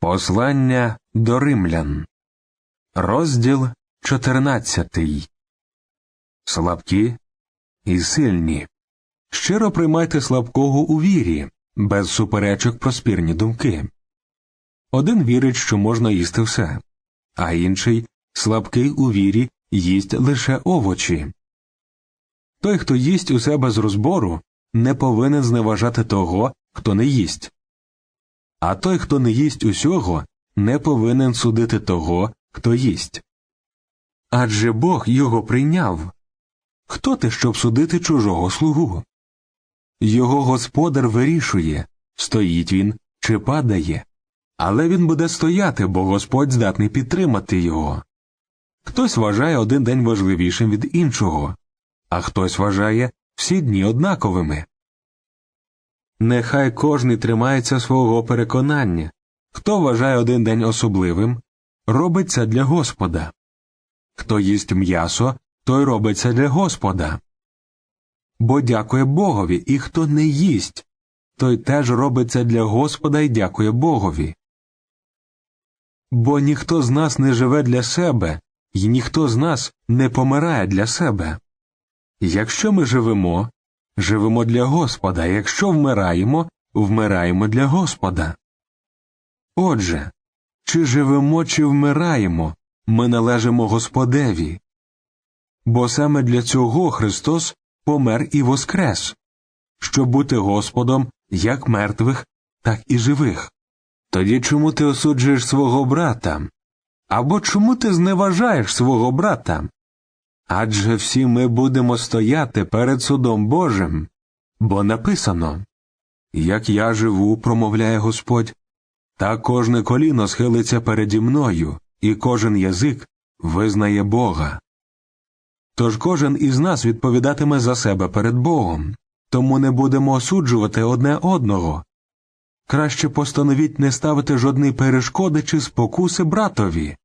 Послання до римлян, розділ 14 Слабкі і сильні. Щиро приймайте слабкого у вірі, без суперечок про спірні думки. Один вірить, що можна їсти все, а інший, слабкий у вірі, їсть лише овочі. Той, хто їсть усе без розбору, не повинен зневажати того, хто не їсть. А той, хто не їсть усього, не повинен судити того, хто їсть. Адже Бог його прийняв. Хто ти, щоб судити чужого слугу? Його господар вирішує, стоїть він чи падає, але він буде стояти, бо Господь здатний підтримати його. Хтось вважає один день важливішим від іншого, а хтось вважає всі дні однаковими. Нехай кожний тримається свого переконання. Хто вважає один день особливим, робить це для Господа. Хто їсть м'ясо, той робить це для Господа. Бо дякує Богові, і хто не їсть, той теж робить це для Господа і дякує Богові. Бо ніхто з нас не живе для себе, і ніхто з нас не помирає для себе. Якщо ми живемо, живемо для Господа, якщо вмираємо, вмираємо для Господа. Отже, чи живемо, чи вмираємо, ми належимо Господеві. Бо саме для цього Христос помер і воскрес, щоб бути Господом як мертвих, так і живих. Тоді чому ти осуджуєш свого брата? Або чому ти зневажаєш свого брата? Адже всі ми будемо стояти перед судом Божим, бо написано Як я живу, промовляє Господь, та кожне коліно схилиться переді мною, і кожен язик визнає Бога. Тож кожен із нас відповідатиме за себе перед Богом, тому не будемо осуджувати одне одного. Краще постановіть не ставити жодної перешкоди чи спокуси братові.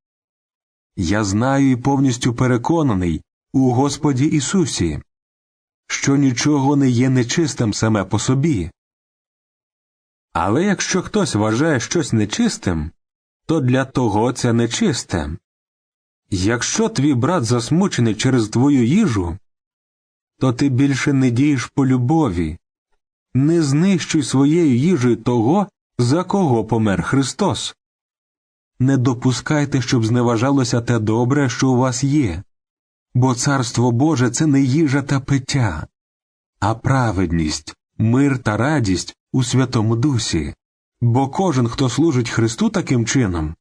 Я знаю і повністю переконаний у Господі Ісусі, що нічого не є нечистим саме по собі. Але якщо хтось вважає щось нечистим, то для того це нечисте. Якщо твій брат засмучений через твою їжу, то ти більше не дієш по любові, не знищуй своєю їжею того, за кого помер Христос. Не допускайте, щоб зневажалося те добре, що у вас є, бо Царство Боже це не їжа та пиття, а праведність, мир та радість у Святому Дусі, бо кожен, хто служить Христу таким чином,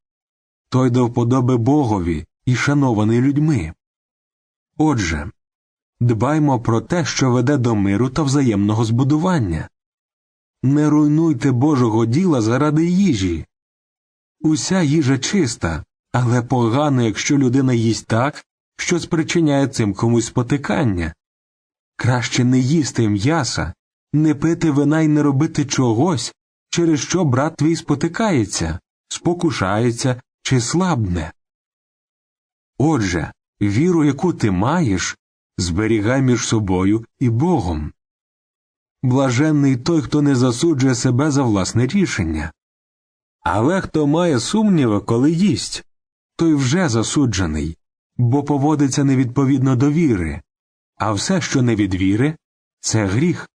той до вподоби Богові і шанований людьми. Отже, дбаймо про те, що веде до миру та взаємного збудування. Не руйнуйте Божого діла заради їжі. Уся їжа чиста, але погано, якщо людина їсть так, що спричиняє цим комусь спотикання. Краще не їсти м'яса, не пити вина й не робити чогось, через що брат твій спотикається, спокушається чи слабне. Отже, віру, яку ти маєш, зберігай між собою і Богом. Блаженний той, хто не засуджує себе за власне рішення. Але хто має сумніви, коли їсть, той вже засуджений, бо поводиться невідповідно до віри, а все, що не від віри, це гріх.